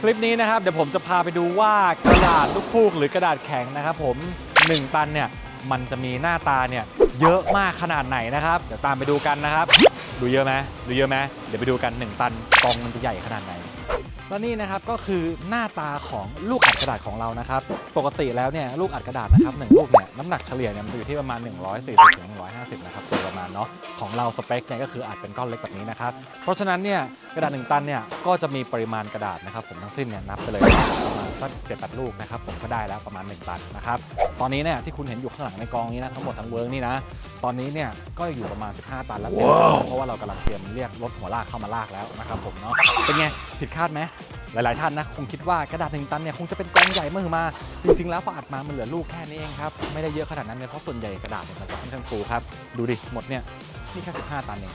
คลิปนี้นะครับเดี๋ยวผมจะพาไปดูว่ากระดาษลูกฟูกหรือกระดาษแข็งนะครับผม 1 ตันเนี่ยมันจะมีหน้าตาเนี่ยเยอะมากขนาดไหนนะครับเดี๋ยวตามไปดูกันนะครับ ดูเยอะไหมดูเยอะไหมเดี๋ยวไปดูกัน 1 ตันกองมันจะใหญ่ขนาดไหน แล้วนี่นะครับก็คือหน้าตาของลูกอัดกระดาษของเรานะครับ ปกติแล้วเนี่ยลูกอัดกระดาษนะครับหนึ่งลูกเนี่ยน้ำหนักเฉลี่ยเนี่ยมันอยู่ที่ประมาณ 140ถึง150 นะครับโดยประมาณเนาะของเราสเปคเนี่ยก็คืออัดเป็นก้อนเล็กแบบนี้นะครับ เพราะฉะนั้นเนี่ยกระดาษ 1 ตันเนี่ยก็จะมีปริมาณกระดาษนะครับผมทั้งสิ้นเนี่ยนับไปเลยประมาณสักเจ็ดแปดลูกนะครับผมก็ได้แล้วประมาณ 1 ตันนะครับตอนนี้เนี่ยที่คุณเห็นอยู่ข้างหลังในกองนี้นะทั้งหมดทั้งเวิร์กนี่นะตอนนี้เนี่ยก็อยู่ประมาณ 15 ตันแล้วเต็มเพราะว่าเรากำลังเตรียมเรียกรถหัวลากเข้ามาลากแล้วนะครับผมเนาะเป็นไงผิดคาดไหม หลาย ๆ ท่านนะคงคิดว่ากระดาษหนึ่งตันเนี่ยคงจะเป็นกองใหญ่มากมา จริง ๆ แล้วพออัดมามันเหลือลูกแค่นี้เองครับ ไม่ได้เยอะขนาดนั้นเลยเพราะส่วนใหญ่กระดาษเนี่ยมันจะค่อนข้างฟูครับ ดูดิ หมดเนี่ยนี่แค่15ตันเอง